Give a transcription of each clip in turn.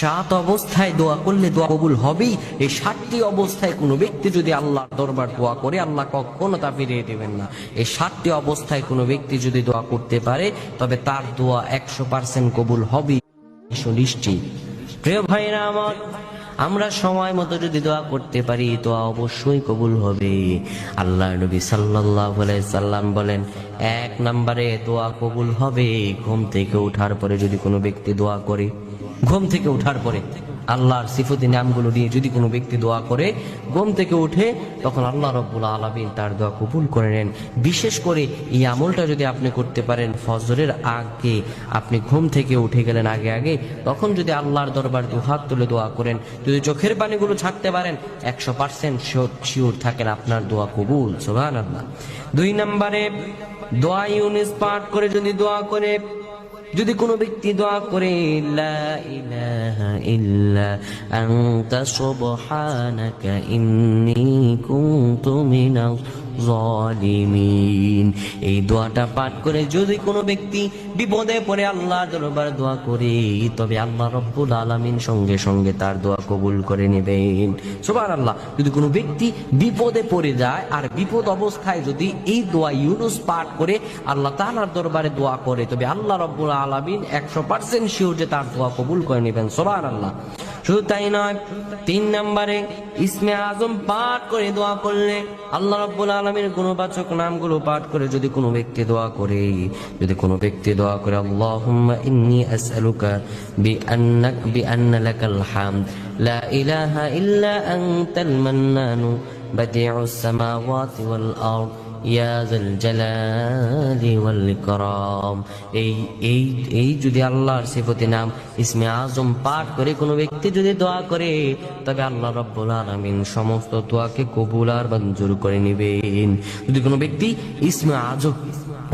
সাত অবস্থায় দোয়া করলে দোয়া কবুল হবেই। এই সাতটি অবস্থায় কোনো ব্যক্তি যদি আল্লাহর দরবার দোয়া করে, আল্লাহ কখনো তা ফিরিয়ে দেবেন না। এই সাতটি অবস্থায় কোনো ব্যক্তি যদি দোয়া করতে পারে, তবে তার দোয়া একশো পার্সেন্ট কবুল হবেই। সুনিশ্চিত প্রিয় ভাইরা আমার, আমরা সময় মতো যদি দোয়া করতে পারি তো অবশ্যই কবুল হবে। আল্লাহ নবী সাল্লাহ সাল্লাম বলেন, এক নম্বরে দোয়া কবুল হবে, ঘুম থেকে ওঠার পরে যদি কোনো ব্যক্তি দোয়া করে, ঘুম থেকে ওঠার পরে। আল্লাহর সিফতি নামগুলো দিয়ে যদি কোনো ব্যক্তি দোয়া করে, ঘুম থেকে উঠে তখন আল্লাহ রব্বুল আলমিন তার দোয়া কবুল করে নেন। বিশেষ করে এই আমলটা যদি আপনি করতে পারেন ফজরের আগে, আপনি ঘুম থেকে উঠে গেলেন আগে আগে, তখন যদি আল্লাহর দরবার দু হাত তুলে দোয়া করেন, যদি চোখের পানিগুলো ছাড়তে পারেন, একশো পার্সেন্ট শিওর থাকেন আপনার দোয়া কবুল সোহান আল্লাহ দুই নম্বরে, দোয়া ইউনিস পাঠ করে যদি দোয়া করে যদি কোনো ব্যক্তি দোয়া করে লা ইলাহা ইল্লা আনতা সুবহানাকা ইন্নী কুনতু মিনাজ জালিমিন এই দোয়াটা পাঠ করে যদি কোনো ব্যক্তি বিপদে পড়ে আল্লাহ দরবার দোয়া করে, তবে আল্লাহ রব্বুল আলামিন সঙ্গে সঙ্গে তার দোয়া কবুল করে নেবেন। সুবহানাল্লাহ, যদি কোনো ব্যক্তি বিপদে পড়ে যায় আর বিপদ অবস্থায় যদি এই দোয়া ইউনুস পাঠ করে, আল্লাহ তাআলার দরবারে দোয়া করে, তবে আল্লাহ রব্বুল আলামিন একশো পার্সেন্ট শিওর যে তার দোয়া কবুল করে নেবেন। সুবহানাল্লাহ। শুধু তাই নয়, তিন নম্বরে ইসমে আজম পাঠ করে দোয়া করলে আল্লাহ রব্বুল আলমীর গুণবাচক নামগুলো পাঠ করে যদি কোনো ব্যক্তি দোয়া করে, যদি কোনো ব্যক্তি দোয়া করে, আল্লাহুম্মা ইন্নী আসআলুকা বিআন্নাক, বিআন্না লাকাল হামদ, লা ইলাহা ইল্লা আনতাল মান্নানু, বাদিউস সামাওয়াতি ওয়াল আরদ। এই যদি আল্লাহর সিফতি নাম ইসমে আজম পাঠ করে কোনো ব্যক্তি যদি দোয়া করে, তবে আল্লাহ রব্বুল আলামিন সমস্ত দোয়াকে কবুল আর মঞ্জুর করে নেবেন। যদি কোনো ব্যক্তি ইসমে আজম,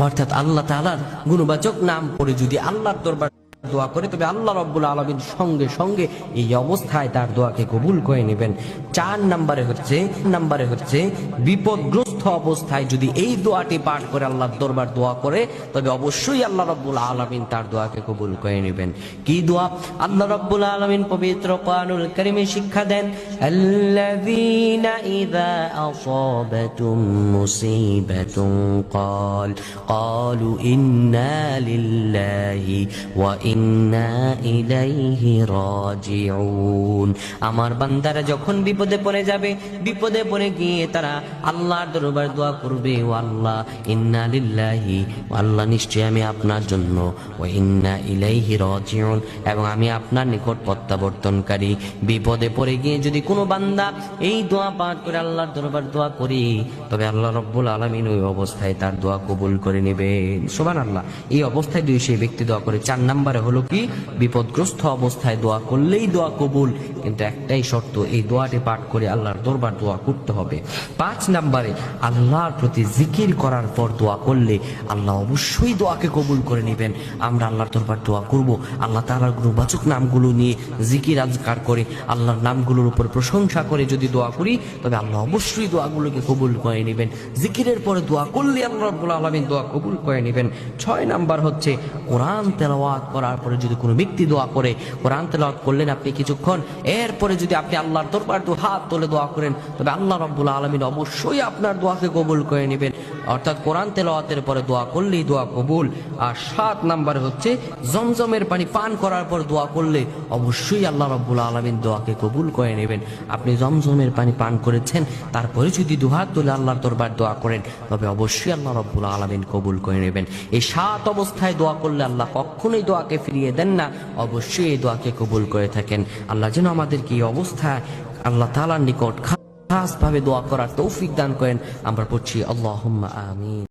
অর্থাৎ আল্লাহ তাআলার গুণবাচক নাম পড়ে যদি আল্লাহর দরবার দোয়া করে, তবে আল্লাহ রব্বুল আলমীর সঙ্গে সঙ্গে এই অবস্থায় তার দোয়াকে কবুল করে নেবেন। চার নাম্বারে হচ্ছে নাম্বারে হচ্ছে, বিপদগ্রস্ত অবস্থায় যদি এই দোয়াটি পাঠ করে আল্লাহ দরবার দোয়া করে, তবে অবশ্যই আল্লাহ রব্বুল আলমিন তার দোয়াকে কবুল করে নেবেন। কি দোয়া? আল্লাহ রব্বুল আলমিন পবিত্র কানুল কারিমে শিক্ষা দেন, আল্লাযীনা ইযা আসাবাতুম মুসিবাতুন ক্বাল আমার বান্দারা যখন বিপদে পড়ে যাবে, বিপদে পড়ে গিয়ে তারা আল্লাহর দরবার দোয়া করবে, ও আল্লাহ, ইন্না লিল্লাহি আল্লাহ নিশ্চয় আমি আপনার জন্য, ও ইন্না ইলাইহি রাজিউন এবং আমি আপনার নিকট প্রত্যাবর্তনকারী। বিপদে পড়ে গিয়ে যদি কোনো বান্দা এই দোয়া পাঠ করে আল্লাহর দরবার দোয়া করি, তবে আল্লাহ রব্বুল আলমিন ওই অবস্থায় তার দোয়া কবুল করে নেবেন। সোবান আল্লাহ এই অবস্থায় দুই সেই ব্যক্তি দোয়া করে, চার নম্বরে হলো কি? বিপদগ্রস্ত অবস্থায় দোয়া করলেই দোয়া কবুল। কিন্তু একটাই শর্ত, এই দোয়াটি পাঠ করে আল্লাহর দরবার দোয়া করতে হবে। পাঁচ নাম্বারে, আল্লাহর প্রতি জিকির করার পর দোয়া করলে আল্লাহ অবশ্যই দোয়াকে কবুল করে নেবেন। আমরা আল্লাহর দরবার দোয়া করব। আল্লাহ তাআলার গুণবাচক নামগুলো নিয়ে জিকির আজকার করে, আল্লাহর নামগুলোর উপর প্রশংসা করে যদি দোয়া করি, তবে আল্লাহ অবশ্যই দোয়াগুলোকে কবুল করে নেবেন। জিকিরের পরে দোয়া করলে আল্লাহ রাব্বুল দোয়া কবুল করে নেবেন। ছয় নাম্বার হচ্ছে, কোরআন তেলাওয়াত করার পরে যদি কোনো ব্যক্তি দোয়া করে, কোরআন তেলাওয়াত করলেন আপনি কিছুক্ষণ, এরপরে যদি আপনি আল্লাহর দরবার দু হাত তোলে দোয়া করেন, তবে আল্লাহ রব্বুল আলমিন অবশ্যই আপনার দোয়াকে কবুল করে নেবেন। অর্থাৎ কোরআন তেলাওয়াতের পরে দোয়া করলেই দোয়া কবুল। আর সাত নাম্বার হচ্ছে, জমজমের পানি পান করার পর দোয়া করলে অবশ্যই আল্লাহ রাব্বুল আলামিন দোয়াকে কবুল করে নেবেন। আপনি জমজমের পানি পান করেছেন তারপরে যদি দুহাত তুলে আল্লাহর দরবার দোয়া করেন, তবে অবশ্যই আল্লাহ রব্বুল আলমিন কবুল করে নেবেন। এই সাত অবস্থায় দোয়া করলে আল্লাহ কখনোই দোয়াকে ফিরিয়ে দেন না, অবশ্যই এই দোয়াকে কবুল করে থাকেন। আল্লাহ যেন আমাদেরকে এই অবস্থায় আল্লাহ তালার নিকট খাস ভাবে দোয়া করার তৌফিক দান করেন। আমরা পড়ছি আল্লাহ আমিন।